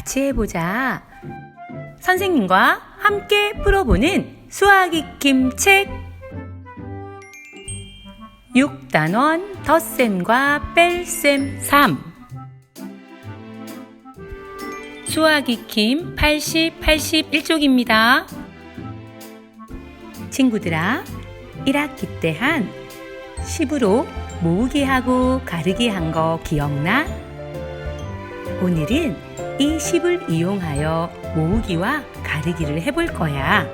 같이 해보자. 선생님과 함께 풀어보는 수학 익힘 책. 6단원 덧셈과 뺄셈 3. 수학 익힘 80, 81쪽입니다. 친구들아, 1학기 때 한 10으로 모으기 하고 가르기 한 거 기억나? 오늘은 이 10을 이용하여 모으기와 가르기를 해볼 거야.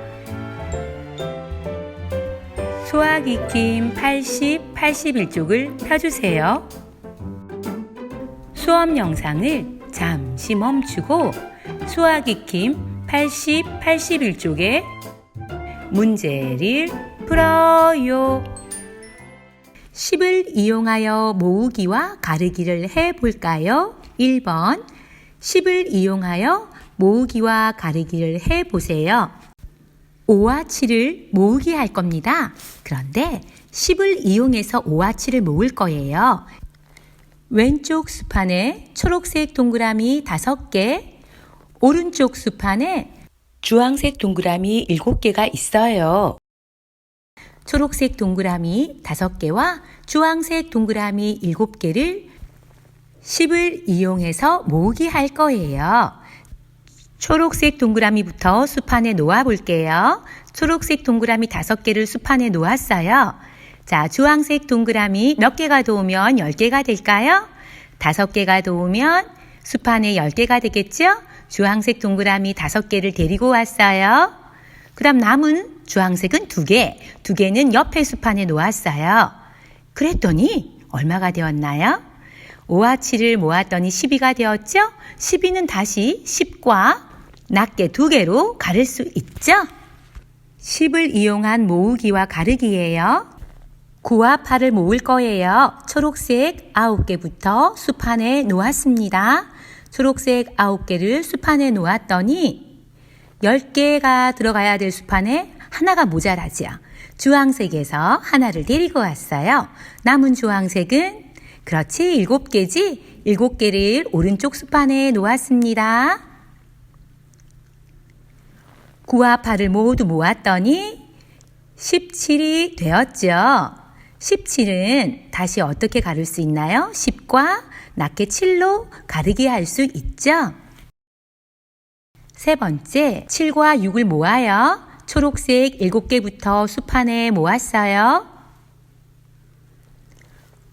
수학 익힘 80, 81쪽을 펴주세요. 수업 영상을 잠시 멈추고 수학 익힘 80, 81쪽에 문제를 풀어요. 10을 이용하여 모으기와 가르기를 해 볼까요? 1번 10을 이용하여 모으기와 가르기를 해 보세요. 5와 7을 모으기 할 겁니다. 그런데 10을 이용해서 5와 7을 모을 거예요. 왼쪽 수판에 초록색 동그라미 5개, 오른쪽 수판에 주황색 동그라미 7개가 있어요. 초록색 동그라미 5개와 주황색 동그라미 7개를 10을 이용해서 모으기 할 거예요. 초록색 동그라미부터 수판에 놓아 볼게요. 초록색 동그라미 5개를 수판에 놓았어요. 자, 주황색 동그라미 몇 개가 도우면 10개가 될까요? 5개가 도우면 수판에 10개가 되겠죠? 주황색 동그라미 5개를 데리고 왔어요. 그럼 남은 주황색은 2개, 2개는 옆에 수판에 놓았어요. 그랬더니 얼마가 되었나요? 5와 7을 모았더니 12가 되었죠? 12는 다시 10과 낮게 2개로 가를 수 있죠? 10을 이용한 모으기와 가르기예요. 9와 8을 모을 거예요. 초록색 9개부터 수판에 놓았습니다. 초록색 9개를 수판에 놓았더니 10개가 들어가야 될 수판에 하나가 모자라죠. 주황색에서 하나를 데리고 왔어요. 남은 주황색은 그렇지, 7개지? 7개를 오른쪽 수판에 놓았습니다. 9와 8을 모두 모았더니 17이 되었죠. 17은 다시 어떻게 가를 수 있나요? 10과 낮게 7로 가르기 할 수 있죠. 세 번째, 7과 6을 모아요. 초록색 7개부터 수판에 모았어요.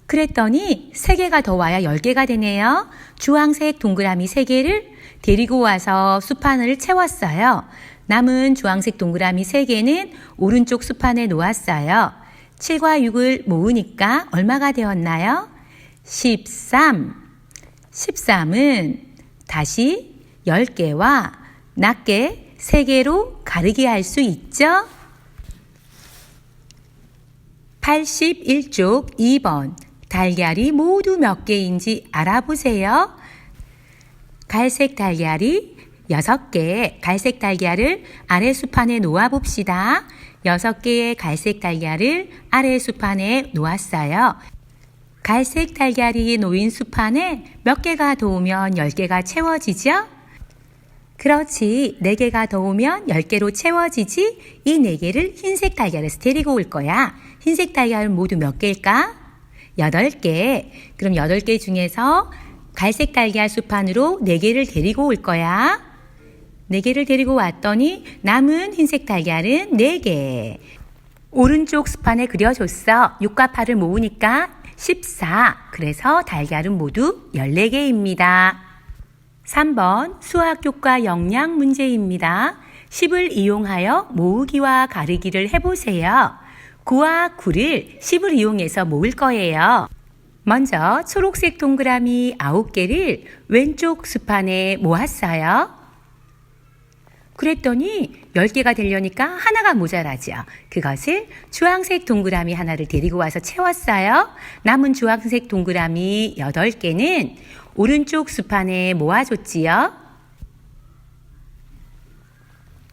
그랬더니 3개가 더 와야 10개가 되네요. 주황색 동그라미 3개를 데리고 와서 수판을 채웠어요. 남은 주황색 동그라미 3개는 오른쪽 수판에 놓았어요. 7과 6을 모으니까 얼마가 되었나요? 13. 13은 다시 10개와 낮게 3개로 가르기 할수 있죠? 81쪽 2번. 달걀이 모두 몇 개인지 알아보세요. 갈색 달걀이 6개, 갈색 달걀을 아래 수판에 놓아 봅시다. 6개의 갈색 달걀을 아래 수판에 놓았어요. 갈색 달걀이 놓인 수판에 몇 개가 도우면 10개가 채워지죠? 그렇지. 4개가 더우면 10개로 채워지지. 이 4개를 흰색 달걀에서 데리고 올 거야. 흰색 달걀은 모두 몇 개일까? 8개. 그럼 8개 중에서 갈색 달걀 수판으로 4개를 데리고 올 거야. 4개를 데리고 왔더니 남은 흰색 달걀은 4개. 오른쪽 수판에 그려줬어. 6과 8을 모으니까 14. 그래서 달걀은 모두 14개입니다. 3번 수학 효과 영양 문제입니다. 10을 이용하여 모으기와 가르기를 해보세요. 9와 9를 10을 이용해서 모을 거예요. 먼저 초록색 동그라미 9개를 왼쪽 수판에 모았어요. 그랬더니 10개가 되려니까 하나가 모자라죠. 그것을 주황색 동그라미 하나를 데리고 와서 채웠어요. 남은 주황색 동그라미 8개는 오른쪽 수판에 모아줬지요.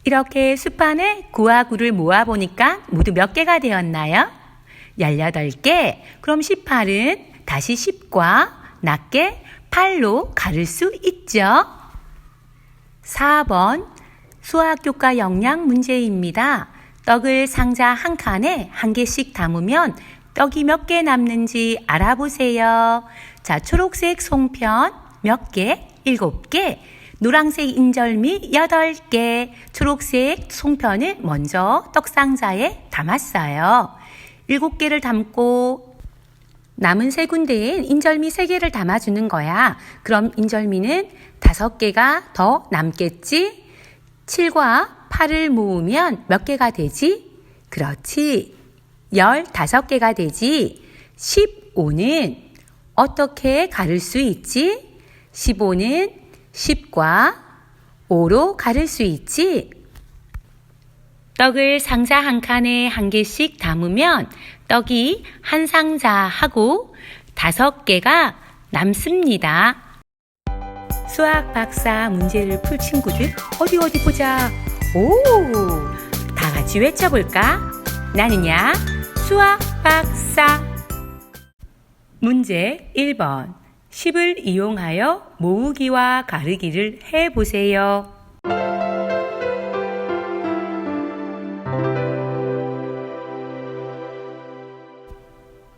이렇게 수판에 9와 9를 모아보니까 모두 몇 개가 되었나요? 18개. 그럼 18은 다시 10과 낮게 8로 가를 수 있죠. 4번 수학교과 역량 문제입니다. 떡을 상자 한 칸에 한 개씩 담으면 떡이 몇 개 남는지 알아보세요. 자, 초록색 송편 몇 개? 일곱 개. 노란색 인절미 여덟 개. 초록색 송편을 먼저 떡상자에 담았어요. 일곱 개를 담고 남은 세 군데엔 인절미 세 개를 담아주는 거야. 그럼 인절미는 다섯 개가 더 남겠지? 7과 8을 모으면 몇 개가 되지? 그렇지. 15개가 되지. 15는 어떻게 가를 수 있지? 15는 10과 5로 가를 수 있지. 떡을 상자 한 칸에 한 개씩 담으면 떡이 한 상자하고 다섯 개가 남습니다. 수학 박사 문제를 풀 친구들 어디 어디 보자. 오! 다 같이 외쳐볼까? 나는야 수학 박사. 문제 1번 10을 이용하여 모으기와 가르기를 해보세요.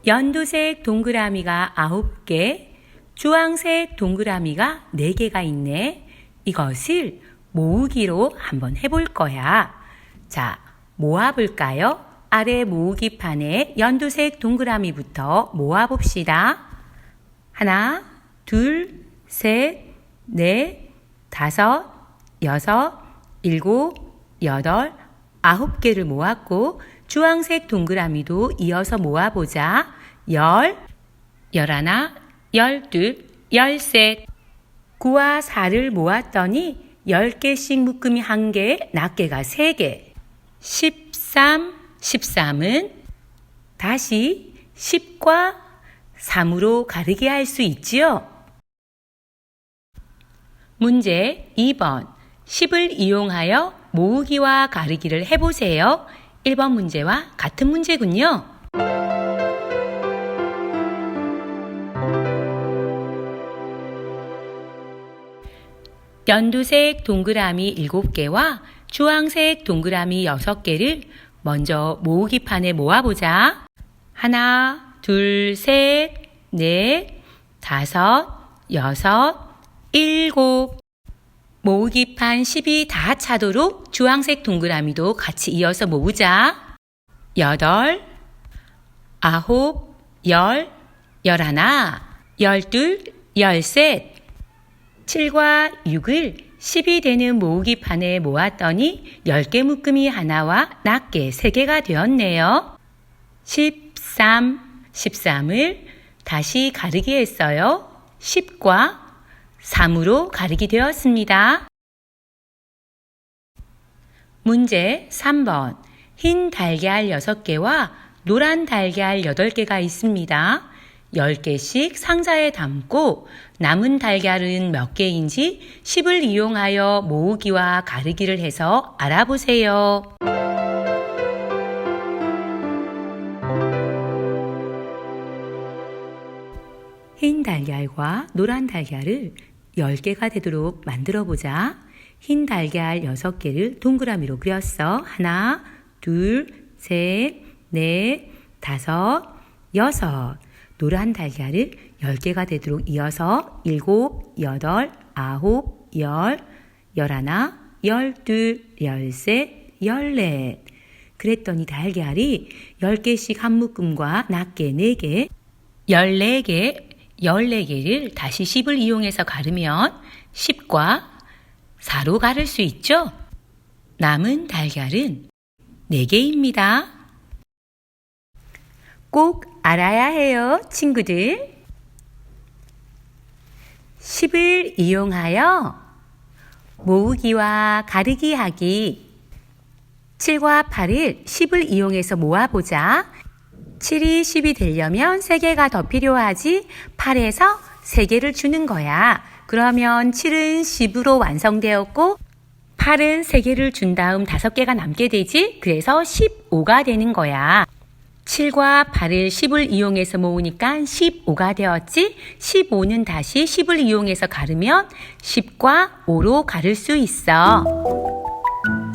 연두색 동그라미가 9개, 주황색 동그라미가 4개가 있네. 이것을 모으기로 한번 해볼 거야. 자, 모아볼까요? 아래 모으기 판에 연두색 동그라미부터 모아봅시다. 하나, 둘, 셋, 넷, 다섯, 여섯, 일곱, 여덟, 아홉 개를 모았고 주황색 동그라미도 이어서 모아보자. 열, 열하나, 열둘, 열셋. 9와 4를 모았더니 10개씩 묶음이 1개, 낱개가 3개. 13, 13은 다시 10과 3으로 가르게 할 수 있지요. 문제 2번. 10을 이용하여 모으기와 가르기를 해보세요. 1번 문제와 같은 문제군요. 연두색 동그라미 7개와 주황색 동그라미 6개를 먼저 모으기 판에 모아보자. 하나, 둘, 셋, 넷, 다섯, 여섯, 일곱. 모으기 판 10이 다 차도록 주황색 동그라미도 같이 이어서 모으자. 여덟, 아홉, 열, 열하나, 열둘, 열셋. 7과 6을 10이 되는 모으기 판에 모았더니 10개 묶음이 하나와 낱개 3개가 되었네요. 13, 13을 다시 가르기 했어요. 10과 3으로 가르기 되었습니다. 문제 3번. 흰 달걀 6개와 노란 달걀 8개가 있습니다. 10개씩 상자에 담고 남은 달걀은 몇 개인지 10을 이용하여 모으기와 가르기를 해서 알아보세요. 흰 달걀과 노란 달걀을 10개가 되도록 만들어 보자. 흰 달걀 6개를 동그라미로 그렸어. 하나, 둘, 셋, 넷, 다섯, 여섯. 노란 달걀을 10개가 되도록 이어서 7, 8, 9, 10, 11, 12, 13, 14. 그랬더니 달걀이 10개씩 한 묶음과 낱개 4개, 14개, 14개를 다시 10을 이용해서 가르면 10과 4로 가를 수 있죠? 남은 달걀은 4개입니다. 꼭 알아야 해요, 친구들. 10을 이용하여 모으기와 가르기 하기. 7과 8을 10을 이용해서 모아보자. 7이 10이 되려면 3개가 더 필요하지 8에서 3개를 주는 거야. 그러면 7은 10으로 완성되었고 8은 3개를 준 다음 5개가 남게 되지. 그래서 15가 되는 거야. 7과 8을 10을 이용해서 모으니까 15가 되었지? 15는 다시 10을 이용해서 가르면 10과 5로 가를 수 있어.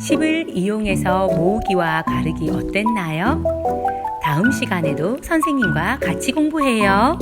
10을 이용해서 모으기와 가르기 어땠나요? 다음 시간에도 선생님과 같이 공부해요.